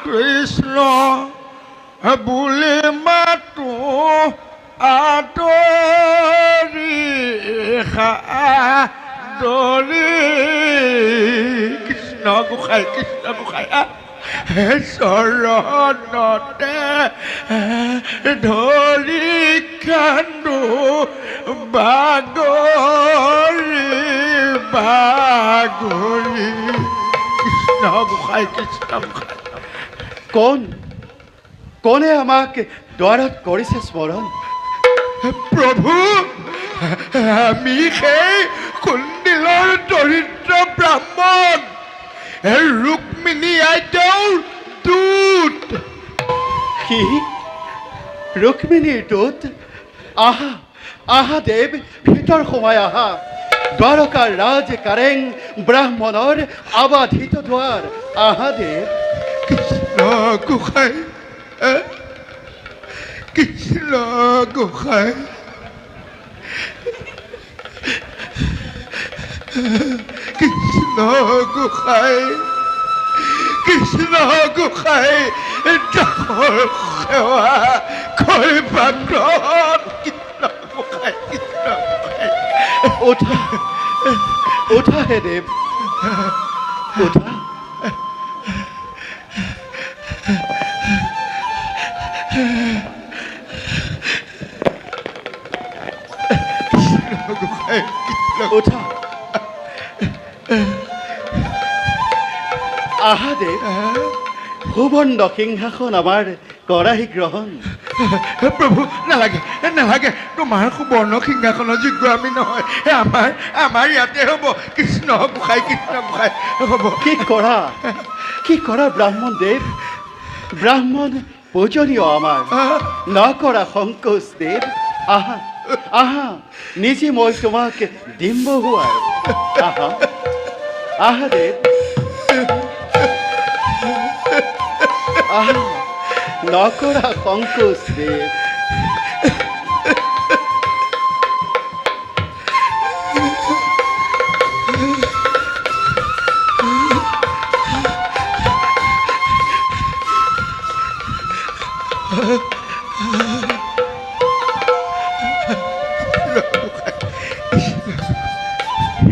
কৃষ্ণ বুলি মাতো আদৰি দৰি কৃষ্ণ গোসাই কৃষ্ণ গোসাই চৰণতে ধৰি কান্দো বাগৰি বাগৰি কৃষ্ণ গোসাই কৃষ্ণ গোসাই। কোন? কোনে আমাক দ্বাৰত কৰিছে স্মৰণ প্ৰভু আমি সেই কুণ্ডিলৰ দৰিদ্ৰ ব্ৰাহ্মণ ৰুক্মিণী আইদেউৰ দূত। কি? ৰুক্মিণীৰ দূত? আহা আহা দেৱ ভিতৰ সোমাই আহা। দ্বাৰকাৰ ৰাজ কাৰেং ব্ৰাহ্মণৰ আবাধিত দ্বাৰ আহা দেৱ গোসাই? কৃষ্ণ গোসাই। কৃষ্ণ গোসাই কৃষ্ণ গোসাই ডাঙৰ সেৱা কৰিবা কৃষ্ণ গোসাই কৃষ্ণ গোসাই। উঠা হে দেৱ। উঠা। কৃষ্ণ উঠা আহা দেৱ সুবৰ্ণ সিংহাসন আমাৰ কৰাহী গ্ৰহণ প্ৰভু নালাগে নালাগে তোমাৰ সুবৰ্ণ সিংহাসনৰ যোগ্য আমি নহয়। এ আমাৰ আমাৰ ইয়াতে হ'ব। কৃষ্ণ গোসাই কৃষ্ণ গোসাই হ'ব। কি কৰা? কি কৰা ব্ৰাহ্মণ দেৱ? ব্ৰাহ্মণ পূজনীয় আমাৰ। আহ, নকৰা সংকোচ দেৱ। আহা। আহা নিজে তোমাক দিম বহুৱাই আহা আহা দেৱ আহা নকৰা সংকোচ দেৱ হে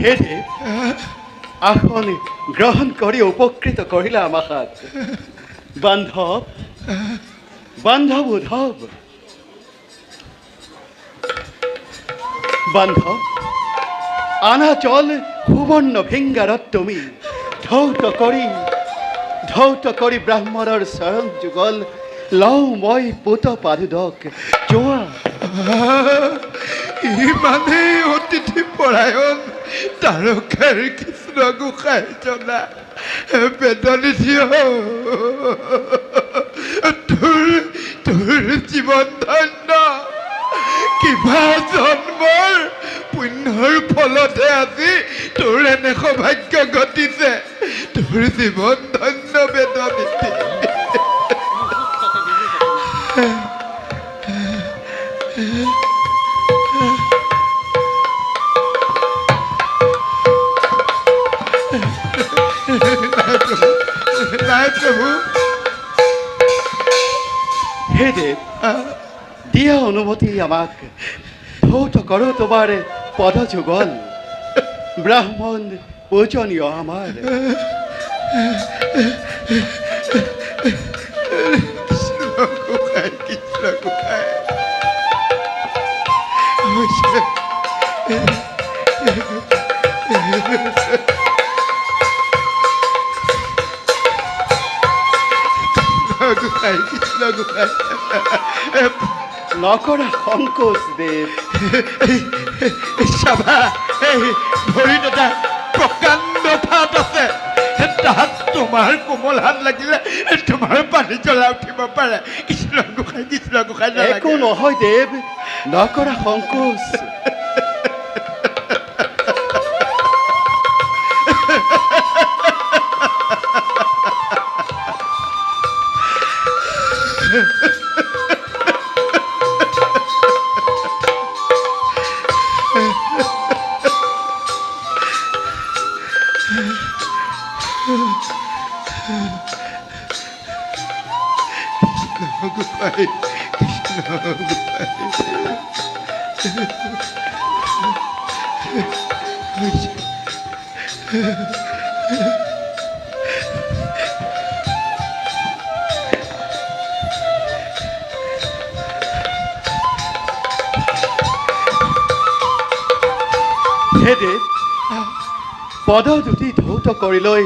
দেৱ আসন গ্ৰহণ কৰি উপকৃত কৰিলা আমাক বান্ধৱ বান্ধৱ উদ্ধৱ বান্ধৱ আনা চল সুবৰ্ণ ভিংগাৰত তুমি। ধৌত কৰি ধৌত কৰি ব্ৰাহ্মণৰ চৰণ যুগল। লওঁ মই পুত পাদুদক যোৱা ইমানেই অতিথি পৰায়ণ তাৰকাৰ কৃষ্ণ গোসাই জনা বেদনিধি তোৰ তোৰ জীৱন ধন্য। কিবা জন্মৰ পুণ্যৰ ফলতহে আজি তোৰ এনে সৌভাগ্য ঘটিছে। তোৰ জীৱন ধন্য বেদনিধি দেৱ দিয়া অনুমতি আমাক। ধৌত করো তোমার পদ যুগল ব্রাহ্মণ পূজনীয় আমার। কৃষ্ণ গোসাই কৃষ্ণ গোসাই নকৰা সংকোচ দেৱ চাবা এই ভৰিত এটা প্ৰকাণ্ড ফাট আছে। তাত তোমাৰ কোমল হাত লাগিলে তোমাৰ পানী জ্বলা উঠিব পাৰে। কৃষ্ণ গোসাই কৃষ্ণ গোসাই একো নহয় দেৱ নকৰা সংকোচ দেৱ পদ দুটি ধৌত কৰি লৈ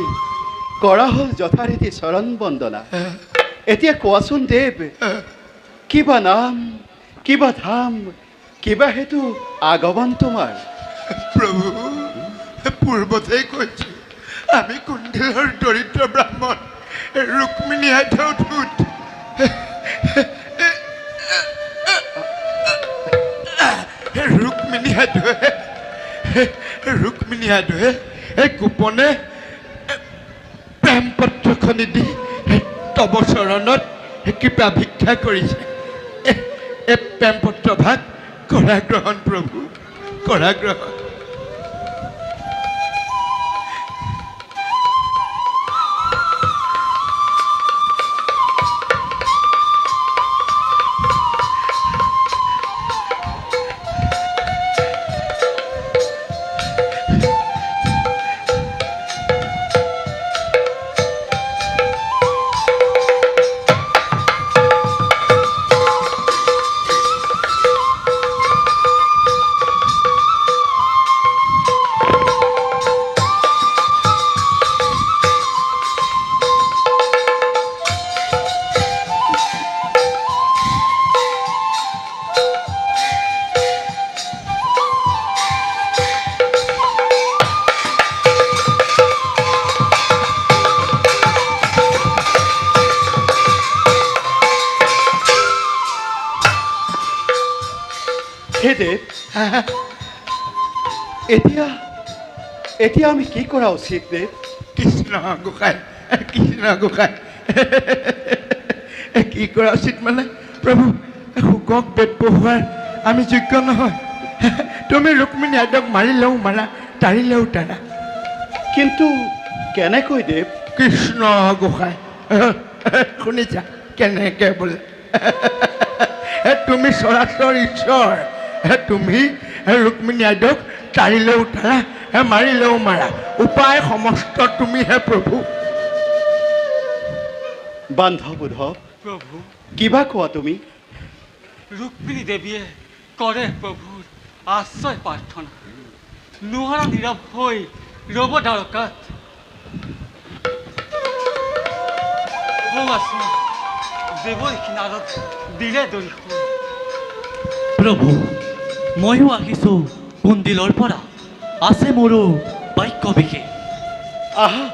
কৰা হ'ল যথাৰীতি চৰণ বন্দনা। এতিয়া কোৱাচোন দেৱ কিবা নাম, কিবা ধাম, কিবা হেতু আগমন তোমাৰ প্ৰভু পূৰ্বতেই কৈছো আমি কুণ্ডিলৰ দৰিদ্ৰ ব্ৰাহ্মণ ৰুক্মিণী আধ্যুত ৰুক্মিণী সাধুৱে ৰুক্মিণী সাধুৱে এই গোপনে প্ৰেম পত্ৰখনি দি। তব চৰণত কৃপা ভিক্ষা কৰিছে। এই প্ৰেম পত্ৰ ভাগ কৰা গ্ৰহণ প্ৰভু কৰা গ্ৰহণ এতিয়া এতিয়া আমি কি কৰা উচিত দেৱ কৃষ্ণ গোসাই কৃষ্ণ গোসাই। কি কৰা উচিত মানে? প্ৰভু শুকক বেদ পঢ়োৱাৰ আমি যোগ্য নহয়। তুমি ৰুক্মিণী আদক মাৰিলেও মাৰা তাৰিলেও তাৰা। কিন্তু কেনেকৈ দেৱ? কৃষ্ণ গোসাই শুনিছা কেনেকৈ বোলে? তুমি চৰাচৰ ঈশ্বৰ। তুমি ৰুক্মিণী আদক তাৰিলেও তাৰা মাৰিলেও মাৰা উপায় সমস্ত তুমিহে প্ৰভু বান্ধৱ উদ্ধৱ প্ৰভু কিবা কোৱা তুমি ৰুক্মিণী দেৱীয়ে কৰে প্ৰভুৰ আশ্ৰয় প্ৰাৰ্থনা নোৱাৰা নীৰৱ হৈ ৰ'ব দ্বাৰকাত দেৱৰ কিনাৰত দিলে দৰিখন প্ৰভু ময়ো আহিছোঁ কুণ্ডিলৰ পৰা। আছে মোৰো বাক্য বিশেষ। আহা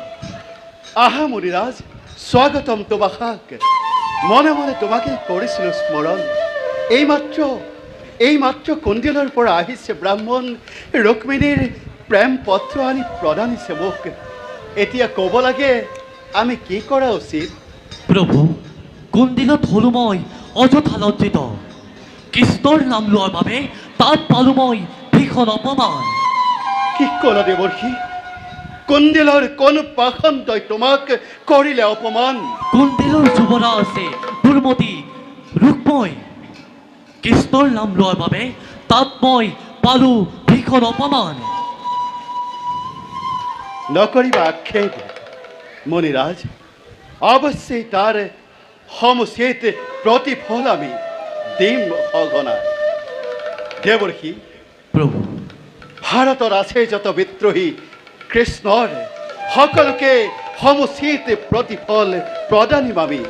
আহা মুনিৰাজ স্বাগতম তোমাক। মনে মনে তোমাকে কৰিছিলোঁ স্মৰণ। এইমাত্ৰ এইমাত্ৰ কণ্ডিলৰ পৰা আহিছে ব্ৰাহ্মণ ৰুক্মিণীৰ প্ৰেম পত্ৰ আনি প্ৰদানিছে মোক। এতিয়া ক'ব লাগে আমি কি কৰা উচিত? প্ৰভু কুণ্ডিলত হ'লো মই অযথা লজ্জিত। কৃষ্ণৰ নাম লোৱাৰ বাবে তাত পালোঁ মই ভীষণ অপমান। কি ক'লা দেৱৰ্ষি কণ্ডিলৰ কোন পাখণ্ডই তোমাক কৰিলে অপমান? কুণ্ডিলৰ যুৱৰা আছে দুৰ্মতি ৰুক্মই কৃষ্ণৰ নাম লোৱাৰ বাবে তাত মই পালোঁ ভীষণ অপমান। নকৰিবা আক্ষেপ মণিৰাজ অৱশ্যেই তাৰ সমচিত প্ৰতিফল আমি দিম সঘনাই দেৱৰ্ষি প্ৰভু ভাৰতৰ আছে যত বিদ্ৰোহী কৃষ্ণৰ সকলকে সমচিত প্ৰতিফল প্ৰদানিম আমি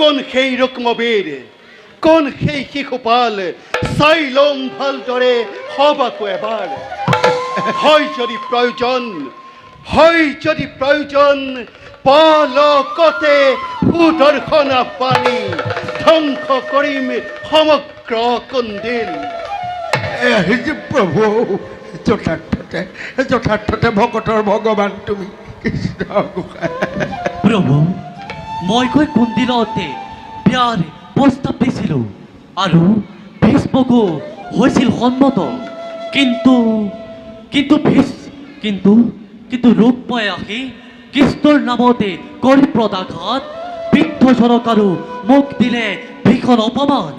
কোন সেই ৰুক্মবীৰ কোন সেই শিশুপাল চাই ল'ম ভালদৰে সবাকো এবাৰ হয় যদি প্ৰয়োজন হয় যদি প্ৰয়োজন পলকতে সুদৰ্শনা পানী ধ্বংস কৰিম সমগ্ৰ কন্দিল এই যে প্ৰভু যথাৰ্থতে যথাৰ্থতে ভকতৰ ভগৱান তুমি কৃষ্ণ প্ৰভু মই গৈ কুণ্ডিলতে বিয়াৰ প্ৰস্তাৱ দিছিলোঁ? আৰু ভীষ্মকো হৈছিল সন্মত। কিন্তু কিন্তু ভীষ কিন্তু কিন্তু ৰূপময় আহি কৃষ্ণৰ নামতে কৰি প্ৰদাঘাত বৃদ্ধ চৰকাৰো মোক দিলে ভীষণ অপমান।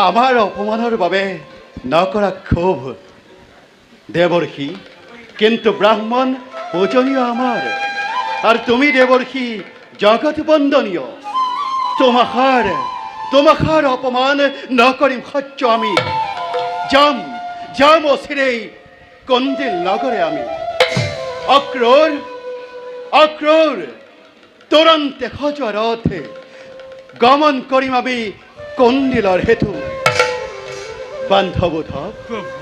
আমাৰ অপমানৰ বাবে নকৰা ক্ষোভ। দেৱৰ্ষি, কিন্তু ব্ৰাহ্মণ, পূজনীয় আমাৰ। আর তুমি দেবর্ষি জগৎ বন্দনীয়। তোমাহার তোমাহার অপমান ন করিম সহ্য আমি। যাম যাম অচিরেই কন্দিল নগরে আমি। অক্রোর অক্রোর তুরন্তে হজরথে গমন করিম আমি কন্দিলৰ হেতু। বান্ধৱোধৱ প্ৰভু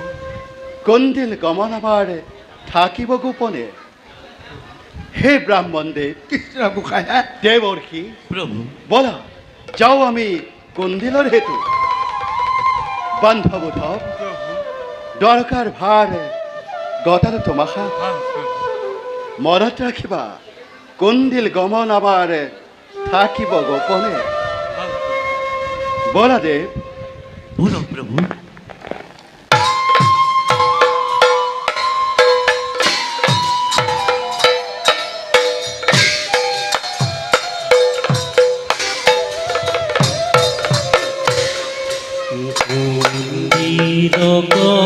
কন্দিল গমন থাকিব গোপনে। হে ব্ৰাহ্মণ দেৱ কৃষ্ণ গোসাঁই হা? দেৱৰ্ষি প্ৰভু বলা যাওঁ আমি কন্দিলৰ হেতু। বান্ধৱোধৱ প্ৰভু দৰকাৰ ভাৰ গতাটো তোমাশা ভালো মনত ৰাখিবা কন্দিল গমন আমাৰ থাকিব গোপনে। বলা দেব বলুন প্রভু। Oh,